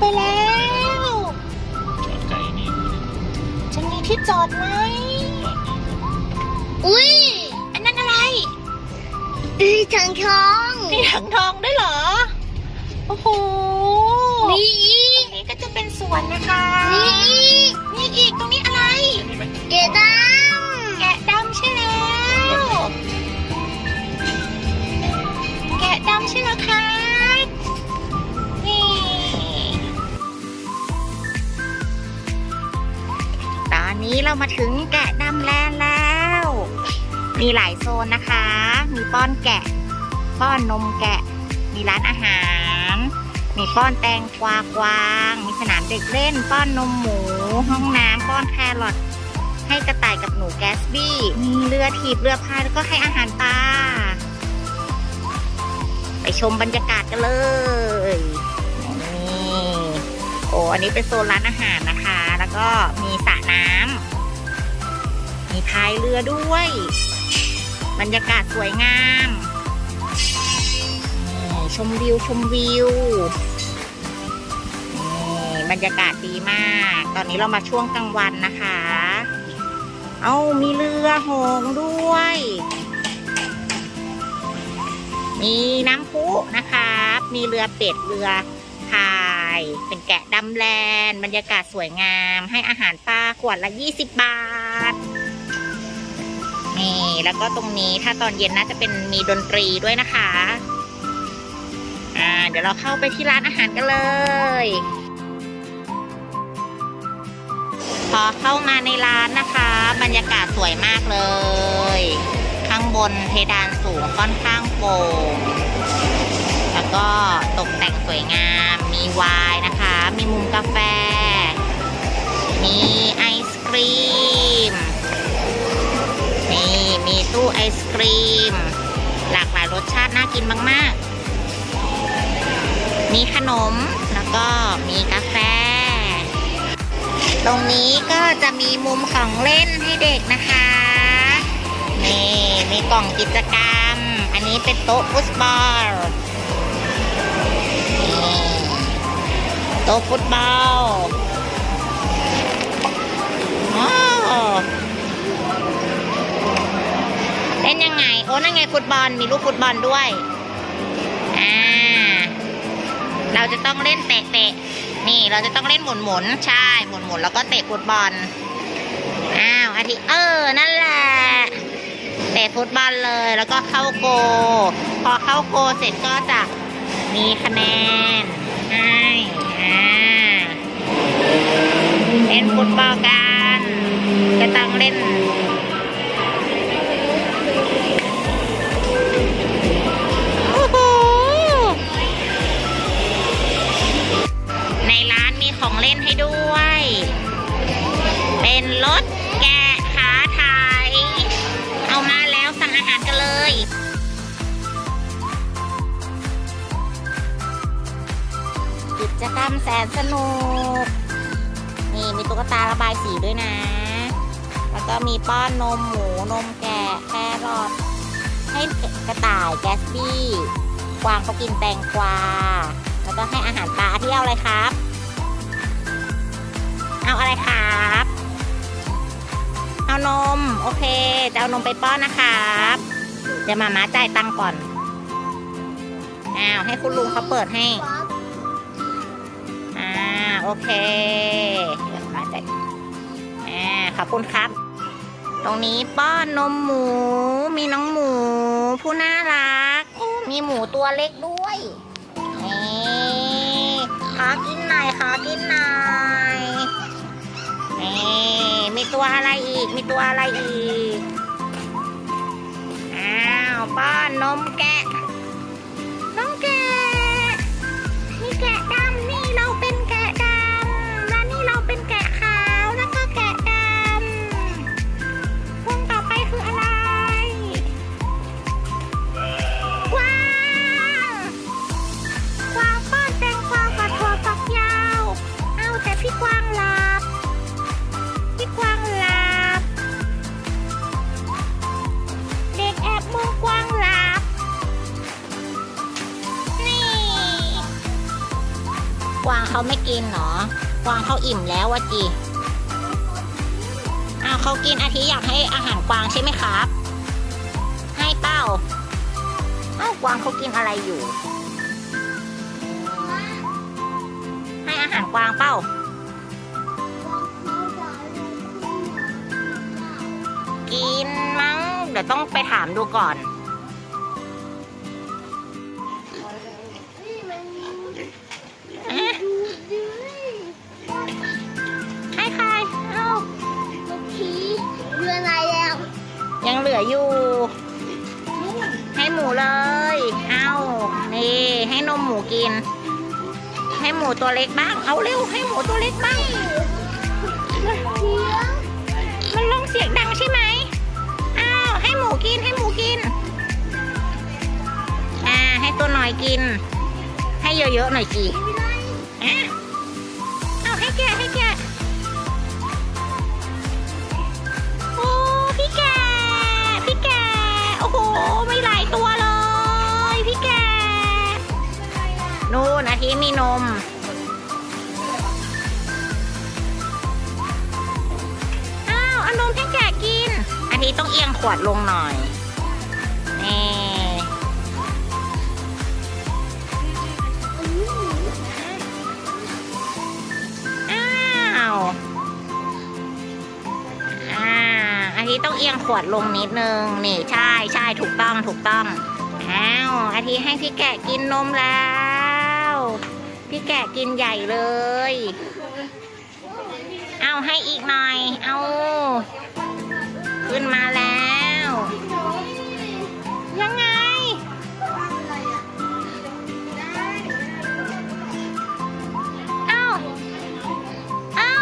ไปแล้ว จอดไก่นี่จะมีที่จอดไหมอุ้ยอันนั้นอะไรอีทางทองมีถังทองด้วยเหรอ โอ้โห มีอี ป้อนแกะ ป้อนนมแกะ มีร้านอาหาร มีป้อนแตงกวากวาง มีสนามเด็กเล่น ป้อนนมหมู ห้องน้ำป้อนแครอทให้กระต่ายกับหนูแกสบี้ มีเรือถีบเรือพายแล้วก็ให้อาหารปลา ไปชมบรรยากาศกันเลยนี่โอ้อันนี้เป็นโซนร้านอาหารนะคะ แล้วก็มีสระน้ำมีพายเรือด้วย บรรยากาศสวยงามชมวิวชมวิวนี่บรรยากาศดีมาก ตอนนี้เรามาช่วงกลางวันนะคะ เอามีเรือหงด้วย มีน้ำพุนะครับ มีเรือเป็ดเรือพาย เป็นแกะดำแลนบรรยากาศสวยงาม ให้อาหารปลาขวดละ 20 บาท แล้วก็ตรงนี้ถ้าตอนเย็นน่าจะเป็นมีดนตรีด้วยนะคะ อ่า เดี๋ยวเราเข้าไปที่ร้านอาหารกันเลย พอเข้ามาในร้านนะคะ บรรยากาศสวยมากเลย ข้างบนเพดานสูงค่อนข้างโปร่งแล้วก็ตกแต่งสวยงาม มีวน์นะคะ มีมุมกาแฟ มีไอศครีม นี่มีตู้ไอศครีม หลากหลายรสชาติน่ากินมาก ๆ มีขนมแล้วก็มีกาแฟ ตรงนี้ก็จะมีมุมของเล่นให้เด็กนะคะ นี่มีกล่องกิจกรรม อันนี้เป็นโต๊ะฟุตบอลโต๊ะฟุตบอลอ๋อ ล่นยังไง โอ้นั่นไงฟุตบอลมีลูกฟุตบอลด้วย อ่า เราจะต้องเล่นเตะเตะนี่เราจะต้องเล่นหมุนหมุนใช่หมุนหมุนแล้วก็เตะฟุตบอล อ้าวอาทิเออ นั่นแหละเตะฟุตบอลเลยแล้วก็เข้าโก พอเข้าโกเสร็จก็จะมีคะแนนให้อ่าเล่นฟุตบอลกันจะต้องเล่น ของเล่นให้ด้วย เป็นรถแกะขาไทย เอามาแล้วสั่งอาหารกันเลยกิจกรรมแสนสนุก นี่มีตุ๊กตาระบายสีด้วยนะ แล้วก็มีป้อนนมหมูนมแกะแครอทให้กระต่ายแกสบี้กวางเขากินแตงกวาแล้วก็ให้อาหารปลาที่เอาอะไรครับ เอาอะไรครับ เอานม โอเค จะเอานมไปป้อนนะครับ เดี๋ยวมาม้าจ่ายตังก่อน อ้าว ให้คุณลุงเขาเปิดให้ อ่า โอเคเดี๋ยวมาขอบคุณครับ ตรงนี้ป้อนนมหมู มีน้องหมู ผู้น่ารัก มีหมูตัวเล็กด้วยนี่ขอกินหน่อยขอกินหน่อย นี่มีตัวอะไรอีก มีตัวอะไรอีก อ้าว ป้อนนมแกะ วางเขาอิ่มแล้ววะจีอ้าวเขากินอาทิอยากให้อาหารกวางใช่ไหมครับ ให้เป้าเอ้ากวางเขากินอะไรอยู่ ให้อาหารกวางเป้ากินมั้งเดี๋ยวต้องไปถามดูก่อน ออยู่ ให้หมูเลย เอานี่ ให้นมหมูกิน ให้หมูตัวเล็กบ้าง เอาเร็ว ให้หมูตัวเล็กบ้าง มันลงเสียงดังใช่ไหมอ้าวให้หมูกิน ให้หมูกิน อ่า ให้ตัวหน่อยกิน ให้เยอะๆหน่อยจีอะ มีนม อ้าวเอานมให้แกะกิน อาทิต้องเอียงขวดลงหน่อย นี่อ้าวอ่าอาทิต้องเอียงขวดลงนิดนึง นี่ใช่ใช่ถูกต้องถูกต้อง อ้าวอาทิให้พี่แกะกินนมแล้ว พี่แกะกินใหญ่เลย เอาให้อีกหน่อย เอา ขึ้นมาแล้ว ยังไง เอ้าเอ้า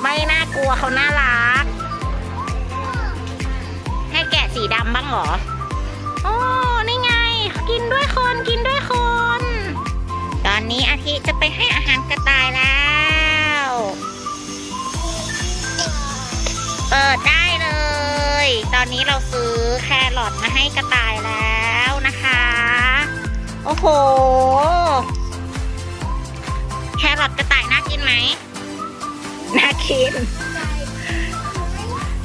ไม่น่ากลัวเขาน่ารัก ให้แกะสีดำบ้างเหรอ โอ้ นี่ไง กินด้วยคน กินด้วยคน นนี้อาทิจะไปให้อาหารกระต่ายแล้ว เปิดได้เลย ตอนนี้เราซื้อแครอทมาให้กระต่ายแล้วนะคะ โอ้โห แครอทกระต่ายน่ากินไหม น่ากิน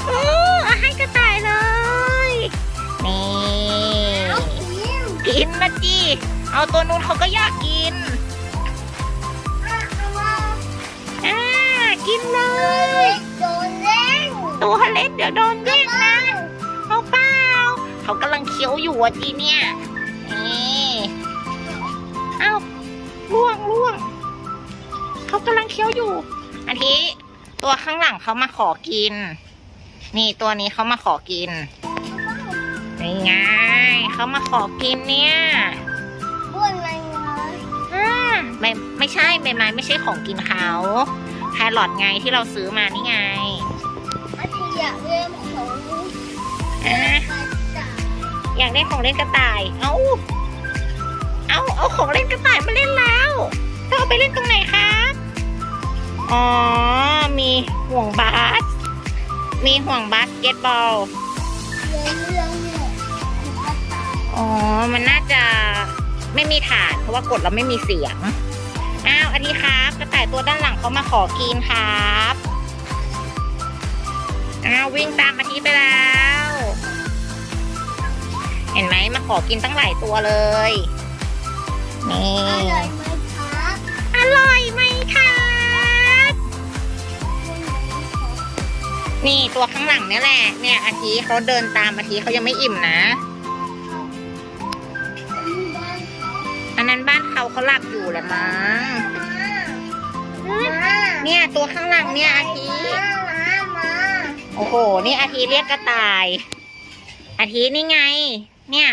โอ้เอาให้กระต่ายเลย นี่ กินนะจีเอาตัวนู้นเขาก็อยากกิน กินเลยโดนเล่นตัวเล็กเดี๋ยวโดนแย่งนะเอาเปล่าเขากำลังเคี้ยวอยู่อะจีเนี่ยนี่เอ้าล่วงล่วงเขากำลังเคี้ยวอยู่อาทิตัวข้างหลังเขามาขอกิน นี่ตัวนี้เขามาขอกินนี่ไงเขามาขอกินเนี่ยบ้วนอะไรเงยอ่าไม่ไม่ใช่ใบไม้ไม่ใช่ของกินเขา แครอทไงที่เราซื้อมานี่ไงอาทิอยากเล่นของอ่ากระต่ายอยากได้ของเล่นกระต่าย เอาเอาเอาของเล่นกระต่ายมาเล่นแล้วจะเอาไปเล่นตรงไหนครับ อ๋อ มีห่วงบาส มีห่วงบาสเกตบอลเรื่องเรื่องเนี่ยกระต่ายอ๋อ มันน่าจะไม่มีฐานเพราะว่ากดแล้วไม่มีเสียง อ้าวอาทิครับ กระต่ายตัวด้านหลังเขามาขอกินครับ อ้าววิ่งตามอาทิไปแล้ว เห็นไหมมาขอกินตั้งหลายตัวเลย นี่ อร่อยไหมครับอร่อยไหมครับ นี่ตัวข้างหลังเนี่ยแหละ เนี่ยอาทิเขาเดินตามอาทิเขายังไม่อิ่มนะ อันนั้นบ้านเขาเขาหลับอยู่แหละมั้งเนี่ยตัวข้างหลังเนี่ยอาทิโอ้โห นี่อาทิเรียกกระต่าย อาทินี่ไง เนี่ย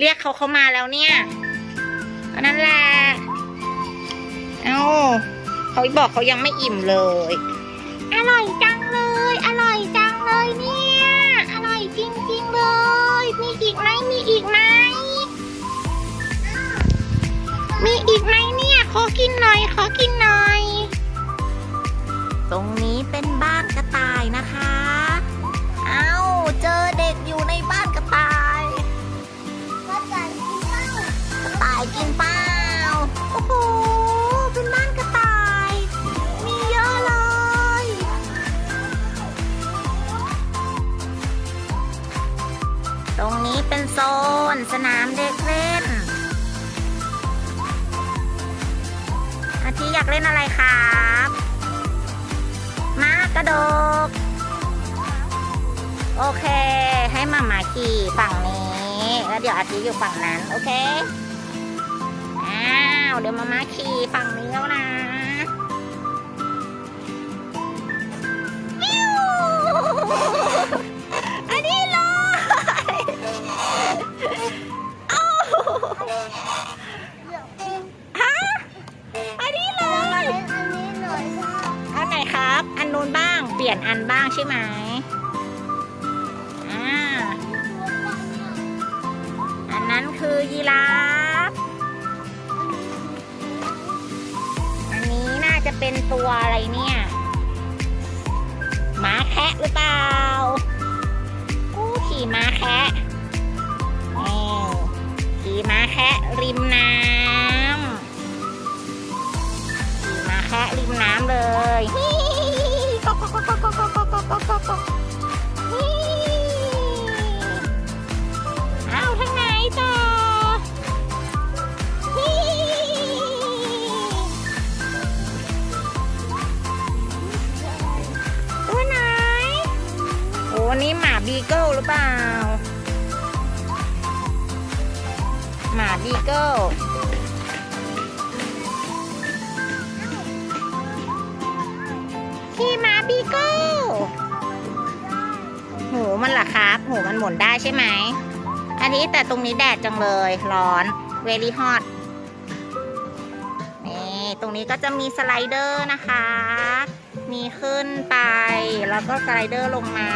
เรียกเขาเข้ามาแล้วเนี่ยอันนั้นแหละเอ้าเขาบอกเขายังไม่อิ่มเลย อร่อยจัง มีอีกไหมเนี่ย ขอกินหน่อย ขอกินหน่อย กระโดก โอเค ให้มามาขี่ฝั่งนี้ แล้วเดี๋ยวอาทิอยู่ฝั่งนั้น โอเค อ้าว เดี๋ยวมามาขี่ฝั่งนี้แล้วนะปิ้วอันนี้เลยเลี่ยนอันบ้างใช่ไหมอ่าอันนั้นคือยีราฟ อันนี้น่าจะเป็นตัวอะไรเนี่ยม้าแคะหรือเปล่ากู้ขี่ม้าแค่ขี่ม้าแคะริมน้ำขี่ม้าแคะริมน้ำเลย কক কক কক কক কক কক ได้ใช่ไหม อันนี้แต่ตรงนี้แดดจังเลย ร้อน เวลี่ฮอตนี่ ตรงนี้ก็จะมีสไลเดอร์นะคะ มีขึ้นไป แล้วก็สไลเดอร์ลงมา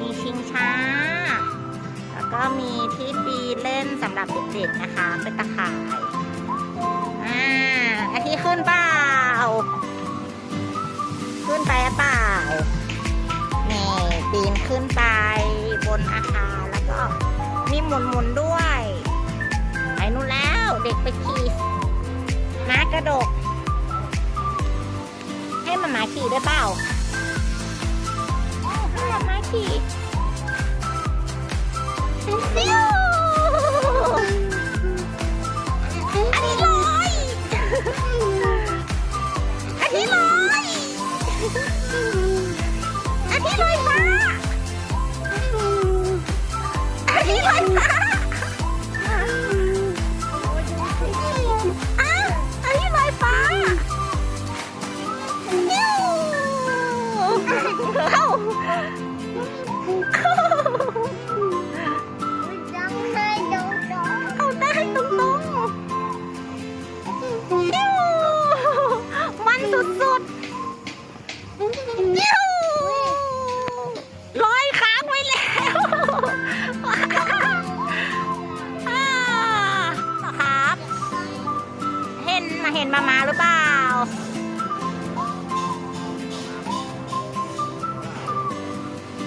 มีชิงช้า แล้วก็มีที่ปีนเล่นสำหรับเด็กๆนะคะ เป็นตะข่าย อ่าอาทิขึ้นเปล่า ขึ้นไปเปล่านี่ปีนขึ้นไป บนอาคารแล้วก็มีหมุนหมุนๆด้วยไปนู่นแล้วเด็กไปขี่ม้ากระดก ให้มามาขี่ได้เปล่าให้มามาขี่ฟิวอันนี้ลอยอันนี้ลอยอันนี้ลอย 离开。 นมาเห็นมามาหรือเปล่า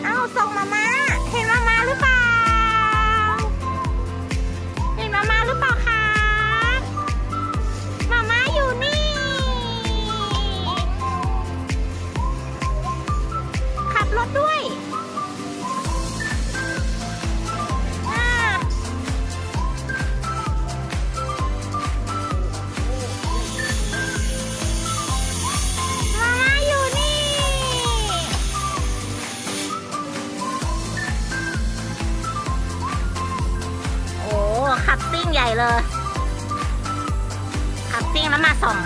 เอ้าส่งมามาเห็นมา เลยขับซิ่งแล้วมาส่อง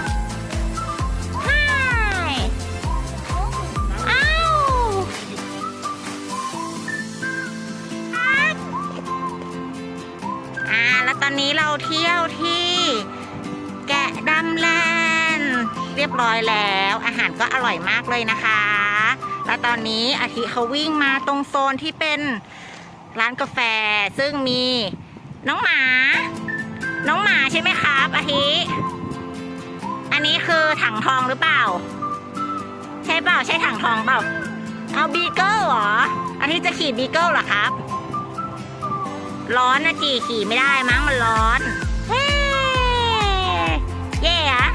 ไฮอ้าวอ่าแล้วตอนนี้เราเที่ยวที่ แกะดำแลนด์เรียบร้อยแล้ว อาหารก็อร่อยมากเลยนะคะ แล้วตอนนี้อาทิเขาวิ่งมาตรงโซนที่เป็นร้านกาแฟซึ่งมีน้องหมา น้องหมาใช่ไหมครับอาทิอันนี้คือถังทองหรือเปล่า ใช่เปล่าใช่ถังทองเปล่า เอาบีเกิลเหรออาทิจะขี่บีเกิลเหรอครับ ร้อนนะจีขี่ไม่ได้มั้งมันร้อน เฮ้เย่อะ